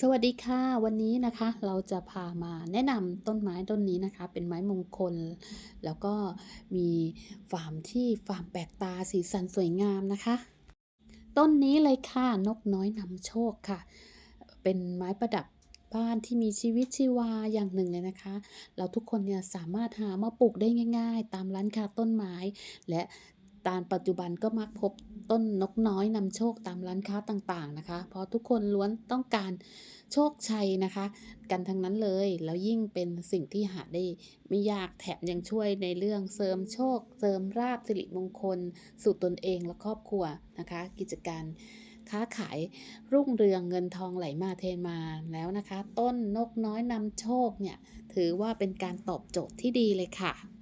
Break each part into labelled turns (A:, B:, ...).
A: สวัสดีค่ะ วันนี้นะคะเราจะพามาแนะนำต้นไม้ต้นนี้นะคะ เป็นไม้มงคล แล้วก็มีฟาร์มที่ฟาร์มแปลกตาสีสันสวยงามนะคะ ต้นนี้เลยค่ะนกน้อยนำโชคค่ะ เป็นไม้ประดับบ้านที่มีชีวิตชีวาอย่างหนึ่งเลยนะคะ เราทุกคนเนี่ยสามารถหามาปลูกได้ง่าย ๆ ตามร้านค้าต้นไม้ และ ตามปัจจุบันก็มักพบต้นนกน้อยนำโชคตามร้านค้าต่างๆนะคะ เพราะทุกคนล้วนต้องการโชคชัยนะคะ กันทั้งนั้นเลย แล้วยิ่งเป็นสิ่งที่หาได้ไม่ยากแถมยังช่วยในเรื่องเสริมโชค เสริมราบสิริมงคล สู่ตนเองและครอบครัวนะคะ กิจการค้าขายรุ่งเรืองเงินทองไหลมาเทมาแล้วนะคะ ต้นนกน้อยนำโชคเนี่ยถือว่าเป็นการตอบโจทย์ที่ดีเลยค่ะ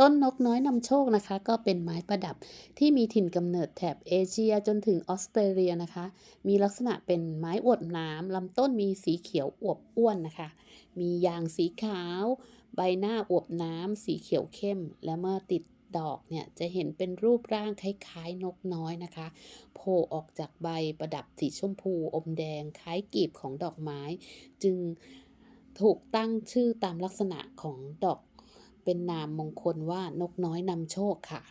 A: ต้นนกน้อยนำโชคนะคะ ก็เป็นไม้ประดับที่มีถิ่นกำเนิดแถบเอเชียจนถึงออสเตรเลียนะคะ มีลักษณะเป็นไม้อวดน้ำลำต้นมีสีเขียวอวบอ้วนนะคะ มียางสีขาว ใบหน้าอวบน้ำสีเขียวเข้ม และเมื่อติดดอกเนี่ยจะเห็นเป็นรูปร่างคล้ายๆนกน้อยนะคะ โผล่ออกจากใบประดับสีชมพูอมแดงคล้ายกีบของดอกไม้ จึงถูกตั้งชื่อตามลักษณะของดอก เป็นนามมงคลว่านกน้อยนำโชคค่ะ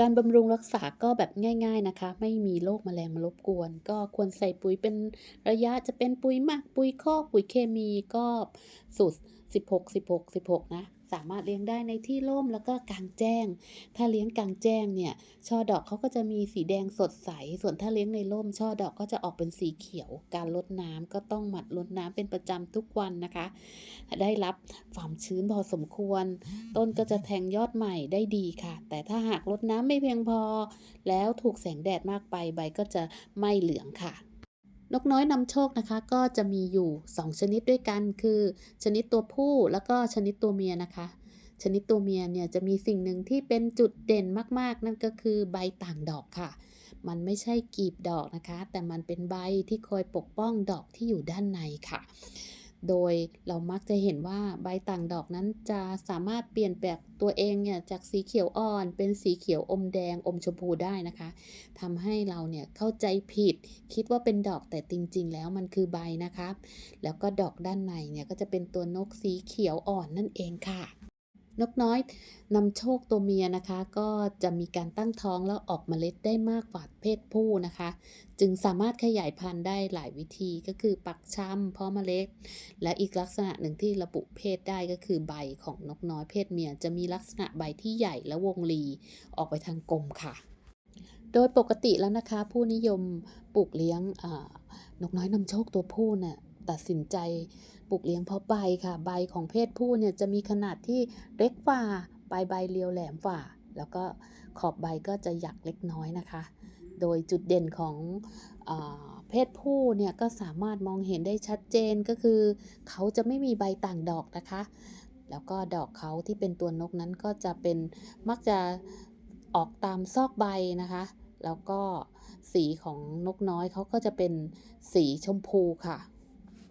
A: การบำรุงรักษาก็แบบง่าย ๆนะคะ ไม่มีโรคแมลงมารบกวน ก็ควรใส่ปุ๋ยเป็นระยะจะเป็นปุ๋ยหมักปุ๋ยคอกปุ๋ยเคมีก็สูตร 16 16 16 นะ สามารถเลี้ยงได้ในที่ร่มแล้วก็กลางแจ้ง ถ้าเลี้ยงกลางแจ้งเนี่ยช่อดอกเขาก็จะมีสีแดงสดใส ส่วนถ้าเลี้ยงในร่มช่อดอกก็จะออกเป็นสีเขียว การรดน้ำก็ต้องหมั่นรดน้ำเป็นประจำทุกวันนะคะ ได้รับความชื้นพอสมควร ต้นก็จะแทงยอดใหม่ได้ดีค่ะ แต่ถ้าหากรดน้ำไม่เพียงพอ แล้วถูกแสงแดดมากไปใบก็จะไม้เหลืองค่ะ นกน้อยนำโชคนะคะ ก็จะมีอยู่ 2 ชนิดด้วยกัน คือ ชนิดตัวผู้แล้วก็ชนิดตัวเมียนะคะ ชนิดตัวเมียเนี่ยจะมีสิ่งหนึ่งที่เป็นจุดเด่นมากๆ นั่นก็คือใบต่างดอกค่ะ มันไม่ใช่กีบดอกนะคะ แต่มันเป็นใบที่คอยปกป้องดอกที่อยู่ด้านในค่ะ โดยเรามักจะเห็นว่าใบต่างดอกนั้นจะสามารถเปลี่ยนแปลงตัวเองเนี่ยจากสีเขียวอ่อน เป็นสีเขียวอมแดงอมชมพูได้นะคะทำให้เราเนี่ยเข้าใจผิด คิดว่าเป็นดอกแต่จริง ๆ แล้วมันคือใบนะคะแล้วก็ดอกด้านในเนี่ยก็จะเป็นตัวนกสีเขียวอ่อนนั่นเองค่ะ นกน้อยนำโชคตัวเมียนะคะ ก็จะมีการตั้งท้องแล้วออกเมล็ดได้มากกว่าเพศผู้นะคะ จึงสามารถขยายพันธุ์ได้หลายวิธีก็คือปักช้ำเพาะเมล็ด และอีกลักษณะหนึ่งที่ระบุเพศได้ก็คือใบของนกน้อยเพศเมีย จะมีลักษณะใบที่ใหญ่และวงรีออกไปทางกลมค่ะ โดยปกติแล้วนะคะ ผู้นิยมปลูกเลี้ยงนกน้อยนำโชคตัวผู้เนี่ย ตัดสินใจปลูกเลี้ยงเพราะใบค่ะ ใบของเพศผู้เนี่ยจะมีขนาดที่เล็กฝ่าปลายใบเรียวแหลมฝ่า แล้วก็ขอบใบก็จะหยักเล็กน้อยนะคะ โดยจุดเด่นของอเพศผู้เนี่ยก็สามารถมองเห็นได้ชัดเจนก็คือ เขาจะไม่มีใบต่างดอกนะคะ แล้วก็ดอกเขาที่เป็นตัวนกนั้นก็จะเป็นมักจะออกตามซอกใบนะคะ แล้วก็สีของนกน้อยเขาก็จะเป็นสีชมพูค่ะ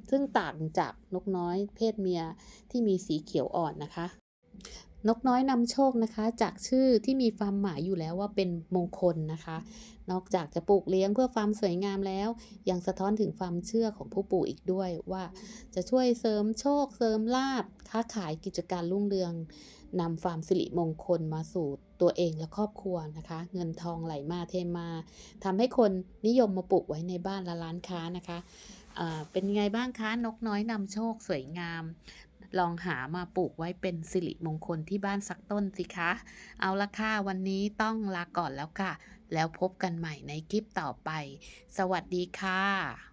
A: ซึ่งต่างจากนกน้อยเพศเมียที่มีสีเขียวอ่อนนะคะ นกน้อยนำโชคนะคะ จากชื่อที่มีความหมายอยู่แล้วว่าเป็นมงคลนะคะ นอกจากจะปลูกเลี้ยงเพื่อความสวยงามแล้ว ยังสะท้อนถึงความเชื่อของผู้ปลูกอีกด้วยว่า จะช่วยเสริมโชค เสริมลาบค้าขายกิจการรุ่งเรืองนำความสิริมงคลมาสู่ตัวเองและครอบครัวนะคะ เงินทองไหลมาเทมาทำให้คนนิยมมาปลูกไว้ในบ้านและร้านค้านะคะ เป็นไงบ้างคะนกน้อยนำโชคสวยงาม ลองหามาปลูกไว้เป็นสิริมงคลที่บ้านสักต้นสิคะ เอาละค่ะวันนี้ต้องลาก่อนแล้วค่ะ แล้วพบกันใหม่ในคลิปต่อไป สวัสดีค่ะ